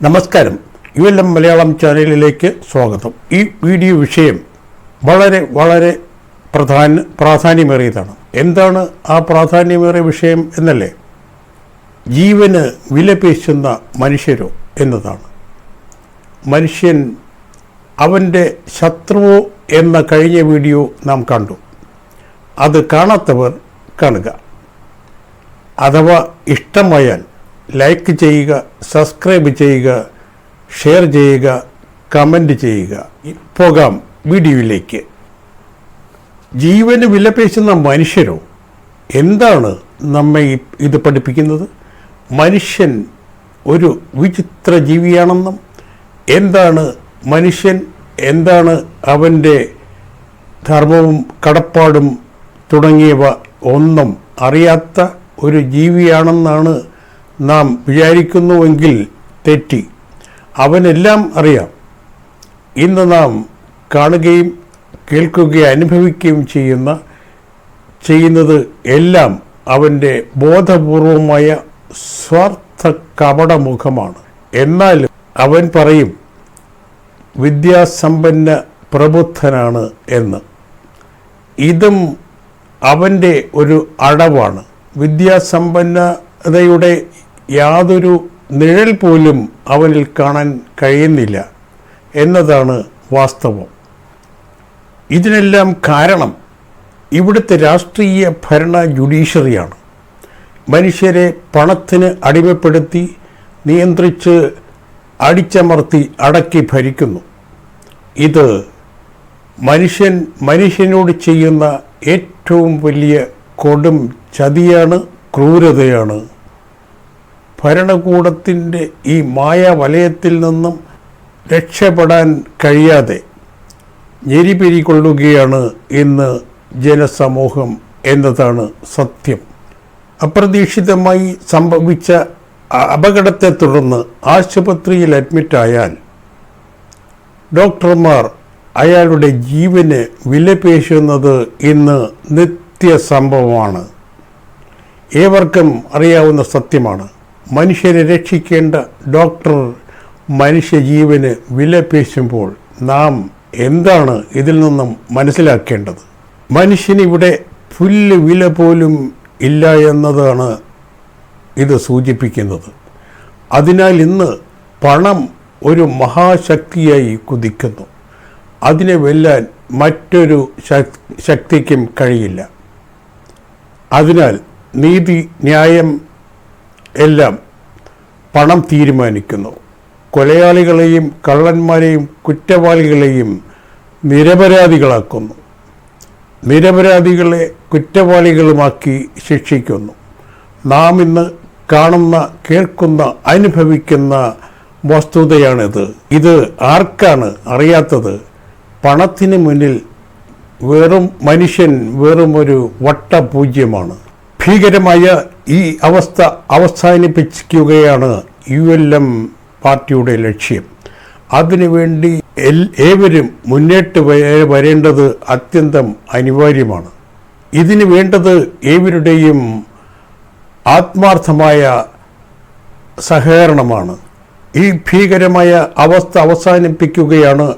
നമസ്കാരം. U L M Malayalam ചാനലിലേക്ക് സ്വാഗതം. ഈ വീഡിയോ വിഷയം വളരെ വളരെ പ്രധാന പ്രാധാന്യമേറിയതാണ്. എന്താണ് ആ പ്രാധാന്യമേറിയ വിഷയം എന്നല്ലേ? ജീവന് വിലപേശുന്ന മനുഷ്യരോ എന്നതാണ്. മനുഷ്യൻ അവന്റെ ശത്രുവോ എന്ന കഴിഞ്ഞ വീഡിയോ നാം കണ്ടു. അത് കാണാത്തവർ കാണുക. അഥവാ ഇഷ്ടമായാൽ ലൈക്ക് ചെയ്യുക സബ്സ്ക്രൈബ് ചെയ്യുക ഷെയർ ചെയ്യുക കമന്റ് ചെയ്യുക. പോകാം വീഡിയോയിലേക്ക്. ജീവന് വിലപേശുന്ന മനുഷ്യരോ? എന്താണ് നമ്മെ ഇത് പഠിപ്പിക്കുന്നത്? മനുഷ്യൻ ഒരു വിചിത്ര ജീവിയാണെന്നും എന്താണ് മനുഷ്യൻ എന്താണ് അവന്റെ ധർമ്മവും കടപ്പാടും തുടങ്ങിയവ ഒന്നും അറിയാത്ത ഒരു ജീവിയാണെന്നാണ് നാം വിചാരിക്കുന്നുവെങ്കിൽ തെറ്റി. അവനെല്ലാം അറിയാം. ഇന്ന് നാം കാണുകയും കേൾക്കുകയും അനുഭവിക്കുകയും ചെയ്യുന്ന ചെയ്യുന്നത് എല്ലാം അവന്റെ ബോധപൂർവമായ സ്വാർത്ഥ കപടമുഖമാണ് എന്നാൽ അവൻ പറയും വിദ്യാസമ്പന്ന പ്രബുദ്ധനാണ് എന്ന്. ഇതും അവന്റെ ഒരു അടവാണ്. വിദ്യാസമ്പന്നതയുടെ യാതൊരു നിഴൽ പോലും അവനിൽ കാണാൻ കഴിയുന്നില്ല എന്നതാണ് വാസ്തവം. ഇതിനെല്ലാം കാരണം ഇവിടുത്തെ രാഷ്ട്രീയ ഭരണ ജുഡീഷ്യറിയാണ്. മനുഷ്യരെ പണത്തിന് അടിമപ്പെടുത്തി നിയന്ത്രിച്ച് അടിച്ചമർത്തി അടക്കി ഭരിക്കുന്നു. ഇത് മനുഷ്യൻ മനുഷ്യനോട് ചെയ്യുന്ന ഏറ്റവും വലിയ കൊടും ചതിയാണ്. ക്രൂരതയാണ്. ഭരണകൂടത്തിന്റെ ഈ മായാവലയത്തിൽ നിന്നും രക്ഷപ്പെടാൻ കഴിയാതെ ഞെരിപിരികൊള്ളുകയാണ് ഇന്ന് ജനസമൂഹം എന്നതാണ് സത്യം. അപ്രതീക്ഷിതമായി സംഭവിച്ച അപകടത്തെ തുടർന്ന് ആശുപത്രിയിൽ അഡ്മിറ്റായാൽ ഡോക്ടർമാർ അയാളുടെ ജീവന് വിലപേശുന്നത് ഇന്ന് നിത്യസംഭവമാണ്. ഏവർക്കും അറിയാവുന്ന സത്യമാണ്. മനുഷ്യരെ രക്ഷിക്കേണ്ട ഡോക്ടർ മനുഷ്യജീവന് വിലപേശുമ്പോൾ നാം എന്താണ് ഇതിൽ നിന്നും മനസ്സിലാക്കേണ്ടത്? മനുഷ്യനിവിടെ പുല്ല് വില പോലും ഇല്ല എന്നതാണ് ഇത് സൂചിപ്പിക്കുന്നത്. അതിനാൽ ഇന്ന് പണം ഒരു മഹാശക്തിയായി കുതിക്കുന്നു. അതിനെ വെല്ലാൻ മറ്റൊരു ശക്- ശക്തിക്കും കഴിയില്ല. അതിനാൽ നീതി ന്യായം എല്ലാം പണം തീരുമാനിക്കുന്നു. കൊലയാളികളെയും കള്ളന്മാരെയും കുറ്റവാളികളെയും നിരപരാധികളാക്കുന്നു. നിരപരാധികളെ കുറ്റവാളികളുമാക്കി ശിക്ഷിക്കുന്നു. നാം ഇന്ന് കാണുന്ന കേൾക്കുന്ന അനുഭവിക്കുന്ന വസ്തുതയാണിത്. ഇത് ആർക്കാണ് അറിയാത്തത്? പണത്തിന് മുന്നിൽ വെറും മനുഷ്യൻ വെറും ഒരു വട്ടപൂജ്യമാണ്. ഭീകരമായ ഈ അവസ്ഥ അവസാനിപ്പിക്കുകയാണ് യു എൽ എം പാർട്ടിയുടെ ലക്ഷ്യം. അതിനുവേണ്ടി എൽ- ഏവരും മുന്നേറ്റ് വരേണ്ടത് അത്യന്തം അനിവാര്യമാണ്. ഇതിന് വേണ്ടത് ഏവരുടെയും ആത്മാർത്ഥമായ സഹകരണമാണ്. ഈ ഭീകരമായ അവസ്ഥ അവസാനിപ്പിക്കുകയാണ്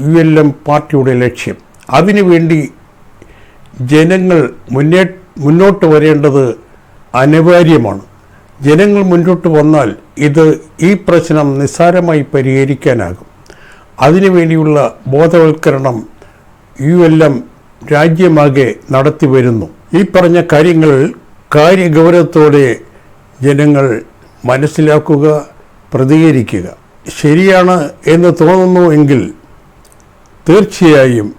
യു എൽ എം പാർട്ടിയുടെ ലക്ഷ്യം. അതിനുവേണ്ടി ജനങ്ങൾ മുന്നേ മുന്നോട്ട് വരേണ്ടത് അനിവാര്യമാണ്. ജനങ്ങൾ മുന്നോട്ട് വന്നാൽ ഇത് ഈ പ്രശ്നം നിസ്സാരമായി പരിഹരിക്കാനാകും. അതിനുവേണ്ടിയുള്ള ബോധവൽക്കരണം യു എൽ എം രാജ്യമാകെ നടത്തി വരുന്നു. ഈ പറഞ്ഞ കാര്യങ്ങൾ കാര്യഗൗരവത്തോടെ ജനങ്ങൾ മനസ്സിലാക്കുക പ്രതികരിക്കുക. ശരിയാണ് എന്ന് തോന്നുന്നു എങ്കിൽ തീർച്ചയായും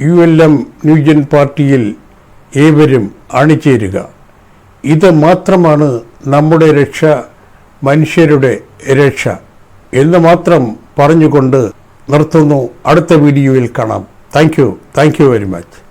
യു എൽ എം ന്യൂജൻ പാർട്ടിയിൽ ഏവരും അണിചേരുക. ഇത് മാത്രമാണ് നമ്മുടെ രക്ഷ മനുഷ്യരുടെ രക്ഷ എന്ന് മാത്രം പറഞ്ഞുകൊണ്ട് നിർത്തുന്നു. അടുത്ത വീഡിയോയിൽ കാണാം. Thank you. Thank you very much.